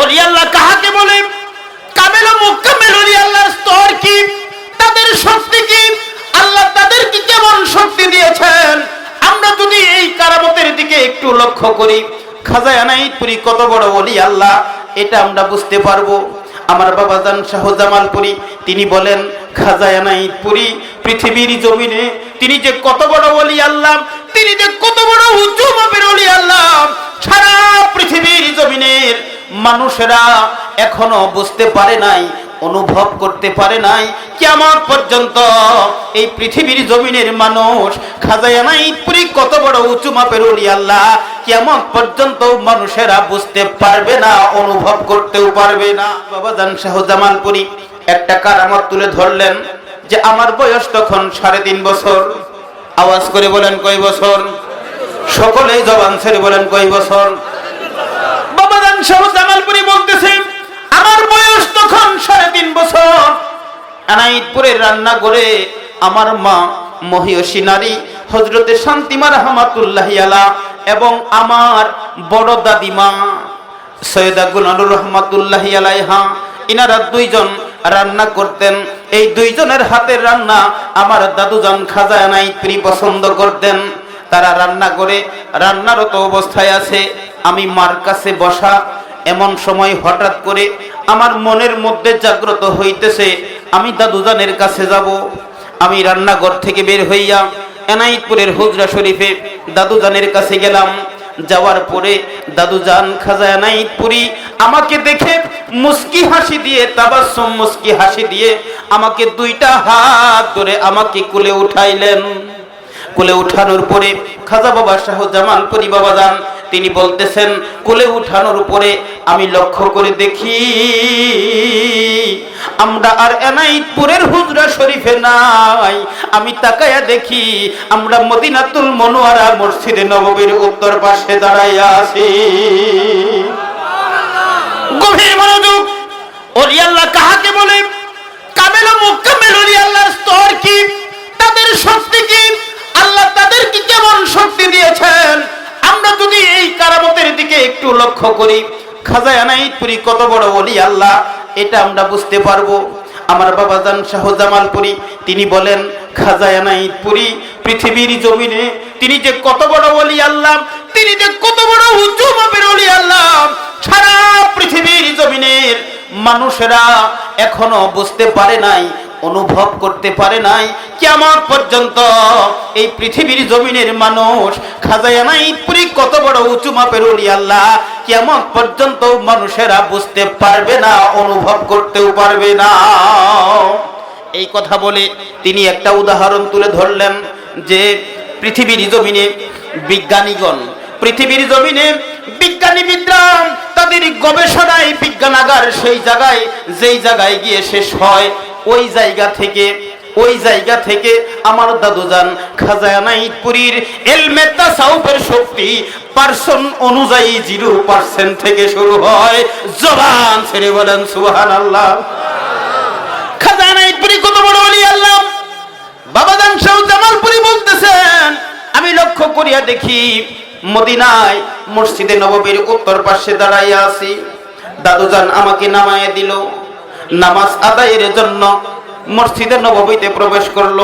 ওলি আল্লাহ কাহাকে বলে? কামেল ও মুকামেল ওলি আল্লাহর স্তর কি? তাদের শক্তি কি? আল্লাহ তাদেরকে কেমন শক্তি দিয়েছেন? আমরা যদি এই কারামতের দিকে একটু লক্ষ্য করি, খাজায় আনাইপুরি কত বড় ওলি আল্লাহ, এটা আমরা বুঝতে পারব। আমার বাবা জান শাহজামালপুরি, তিনি বলেন, খাজায় আনাইপুরি পৃথিবীর জমিনে তিনি যে কত বড় ওলি আল্লাহ, তিনি যে কত বড় উঁচু মাপের ওলি আল্লাহ মানুষেরা এখনও বুঝতে পারে নাই, অনুভব করতে পারে নাই কেমন পর্যন্ত এই পৃথিবীর জমিনের মানুষ খাজায়ানাইপুরি কত বড় উঁচু মাপের উলি আল্লাহ কেমন পর্যন্ত মানুষেরা বুঝতে পারবে না, অনুভব করতেও পারবে না। বাবা জান একটা কারামত তুলে ধরলেন যে আমার বয়স তখন সাড়ে তিন বছর। আওয়াজ করে বলেন কয় বছর? সকলেই জবান ছেড়ে বলেন কয় বছর? বাবা জান শাহজামালপুরি বলতেছে, আমার বয়স তখন সাড়ে তিন বছর। আনাইতপুরের রান্না করে আমার মা মহিয়সী নারী হজরতে শান্তিমা রহমাতুল্লাহ এবং আমার বড় দাদিমা সৈয়দা গুলানুর রহমাতুল্লাহ আলাইহা, ইনারা দুইজন রান্না করতেন। এই দুইজনের হাতের রান্না আমার দাদুজান খাজা আনাইতপুরি পছন্দ করতেন। তারা রান্না করে রান্নারত অবস্থায় আছে। আমি মার কাছে বসা এমন সময় হঠাৎ করে আমার মনের মধ্যে জাগ্রত হইতেছে, আমি দাদুজানের কাছে যাব। আমি রান্নাঘর থেকে বের হইয়া এনাইতপুরের হুজরা শরীফে দাদুজানের কাছে গেলাম। যাওয়ার পরে দাদুজান খাজা এনাইতপুরি আমাকে দেখে মুস্কি হাসি দিয়ে তাবাসম মুস্কি হাসি দিয়ে আমাকে দুইটা হাত ধরে আমাকে কুলে উঠাইলেন। কোলে উঠানোর পরে খাজা বাবা শাহ জামালপুরি বাবা যান তিনি বলতেছেন, কোলে উঠানোর উপরে আমি লক্ষ্য করে দেখি, আমরা আর এনাইতপুরের হুজরা শরীফে নাই। আমি তাকায়া দেখি, আমরা মদিনাতুল মনোয়ারা মসজিদে নববীর উত্তর পাশে দাঁড়াইয়া আছি। গভীর মনোযোগ কাহাকে বলে দিকে একটু লক্ষ্য করি। খাজায় আনাইতপুরি কত বড় ওলি আল্লাহ, এটা আমরা বুঝতে পারব। আমার বাবা জান শাহজামালপুরি, তিনি বলেন, খাজায় আনাইতপুরি পৃথিবীর জমিনে তিনি যে কত বড় ওলি আল্লাহ, তিনি যে কত বড় উঁচু মাপের ওলি আল্লাহ, সারা পৃথিবীর জমিনের মানুষেরা এখনও বুঝতে পারে নাই অনুভব করতে পারে নাই কেমন পর্যন্ত এই পৃথিবীর জমিনের মানুষ খাজায়ানাইপুরি কত বড় উঁচু মাপের উলি আল্লাহ কেমন পর্যন্ত মানুষেরা বুঝতে পারবে না, অনুভব করতেও পারবে না। এই কথা বলে তিনি একটা উদাহরণ তুলে ধরলেন যে পৃথিবীর জমিনে বিজ্ঞানীগণ, পৃথিবীর জমিনে বিজ্ঞানীবিদরা তাদের গবেষণায় বিজ্ঞানাগার সেই জায়গায়, যেই জায়গায় গিয়ে শেষ হয় ওই জায়গা থেকে, ওই জায়গা থেকে আমার দাদুজান খাজানাইপুরীর এলমে তাসাউফের শক্তি পার্সন অনুযায়ী জিরো পার্সেন্ট থেকে শুরু হয়। জবান ছেড়ে বলেন সুবহান আল্লাহ খাজানাইপুরি কত বড় বলি আল্লাহ। বাবাদান শাহ জামালপুরি বলতেছেন, আমি লক্ষ্য করিয়া দেখি মদিনায় মসজিদে নববীর উত্তর পাশে দাঁড়াইয়া আছি। দাদুজান আমাকে নামায় দিল। নামাজ আদায়ের জন্য মসজিদে নববীতে প্রবেশ করল।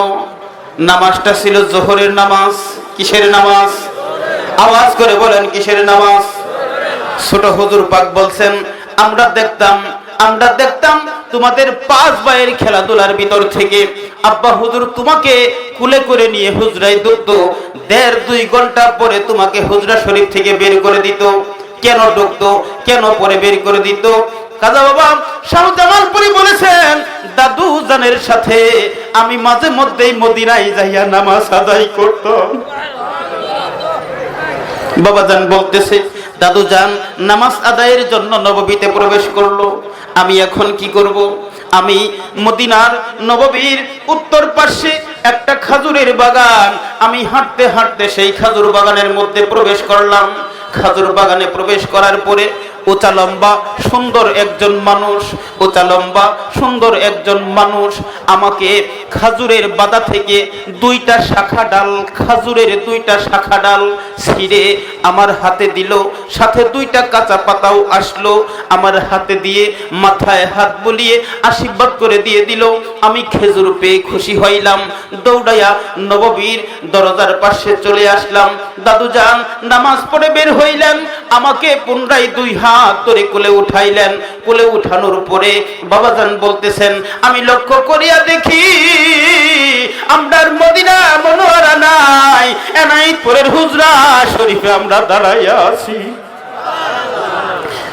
নামাজটা ছিল জোহরের নামাজ। কিসের নামাজ? আওয়াজ করে বলেন, কিসের নামাজ? ছোট হুজুর পাক বলছেন, আমরা দেখতাম আমরা দেখতাম তোমাদের পাঁচ ভাইয়ের খেলাধুলার ভিতর থেকে আব্বা হুজুর তোমাকে কুলে করে নিয়ে হুজরাই ধরত দেড়, দুই ঘণ্টা পরে তোমাকে হুজরা শরীফ থেকে বের করে দিত। কেন ঢুকতো কেন পরে বের করে দিত? কাজা বাবা শাহ জামালপুরি বলেছেন, দাদু জানের সাথে আমি মাঝে মধ্যেই মদিনায় যাইয়া নামাজ আদায় করতাম। বাবাজান বলতেছে, দাদু যান নামাজ আদায়ের জন্য নববীতে প্রবেশ করল। আমি এখন কি করব? আমি মদিনার নববীর উত্তর পাশে একটা খাজুরের বাগান, আমি হাঁটতে হাঁটতে সেই খাজুর বাগানের মধ্যে প্রবেশ করলাম। খাজুর বাগানে প্রবেশ করার পরে উঁচা লম্বা, সুন্দর একজন মানুষ, উঁচা লম্বা, সুন্দর একজন মানুষ। আমাকে খাজুরের বাদা থেকে দুইটা শাখা ডাল, খাজুরের দুইটা শাখা ডাল ছিঁড়ে আমার হাতে দিল। সাথে দুইটা কাঁচা পাতাও আসলো। আমার হাতে দিয়ে মাথায় হাত বুলিয়ে আশীর্বাদ করে দিয়ে দিল। আমি খেজুর পেয়ে খুশি হইলাম। দৌড়াইয়া নববীর দরজার পাশে চলে আসলাম। দাদু যান, নামাজ পড়ে বের হইলেন। আমাকে পুনরায় দুই হাত ধরে কোলে উঠাইলেন। কোলে উঠানোর পরে বাবাজান বলতেছেন, আমি লক্ষ্য করিয়া দেখি আমরার মদিনা মনোয়ারা নাই। এনাইতপুরের হুজরা শরীফে আমরা দাঁড়াইয়া আছি।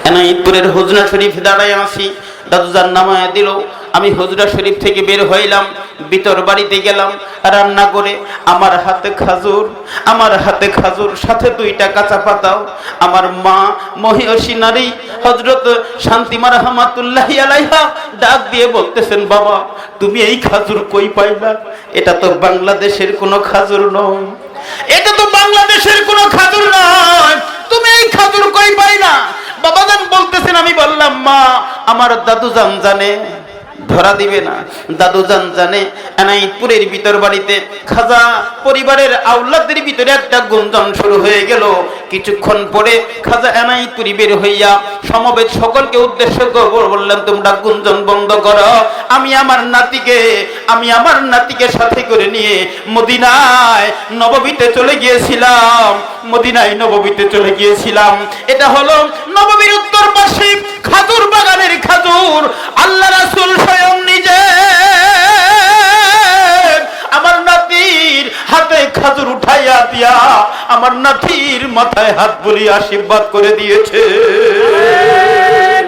এনাইতপুরের হুজরা শরীফে দাঁড়াইয়া আছি। দাদুজান নামায় দিল। আমি হজরা শরীফ থেকে বের হইলাম বিতর বাড়িতে গেলাম, রান্না করে, আমার হাতে খাজুর, আমার হাতে খাজুর, সাথে দুইটা কাঁচা পাতাও, আমার মা মহিষী নারী হজরত শান্তিমা রহমাতুল্লাহ আলাইহা, ডাক দিয়ে বলতেছেন, বাবা, তুমি এই খাজুর কই পাইলা? এটা তো বাংলাদেশের কোনো খাজুর নয়। এটা তো বাংলাদেশের কোনো খাজুর নয়। তুমি এই খাজুর কই পাইলা? বাবাজান বলতেছেন, আমি বললাম, মা, আমার দাদু জান জানে ধরা দিবে না। দাদু জান জানে, এনাইতপুরের ভিতর বাড়িতে খাজা পরিবারের আউলাদের ভিতরে একটা গুঞ্জন শুরু হয়ে গেল। কিছুক্ষণ পরে খাজা এনাইতপুরি বের হইয়া সমবেত সকলকে উদ্দেশ্য বললেন, তোমরা গুঞ্জন বন্ধ করো। আমি আমার নাতিকে, আমি আমার নাতিকে সাথে করে নিয়ে মদিনায় নববীতে চলে গিয়েছিলাম। মদিনায় নববীতে চলে গিয়েছিলাম। এটা হলো নববীর পাশে খাজুর বাগানের খাজুর আল্লাহ রাসূল স্বয়ং নিজে। আমার নাতির হাতে খাজুর উঠাইয়া দিয়া আমার নাতির মাথায় হাত বুলি আশীর্বাদ করে দিয়েছে।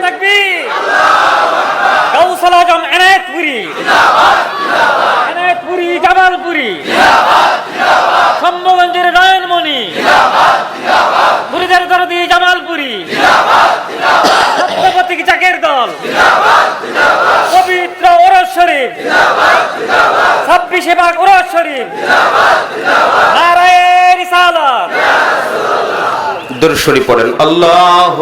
তাকবীর দর্শনী পড়েন। আল্লাহ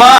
মা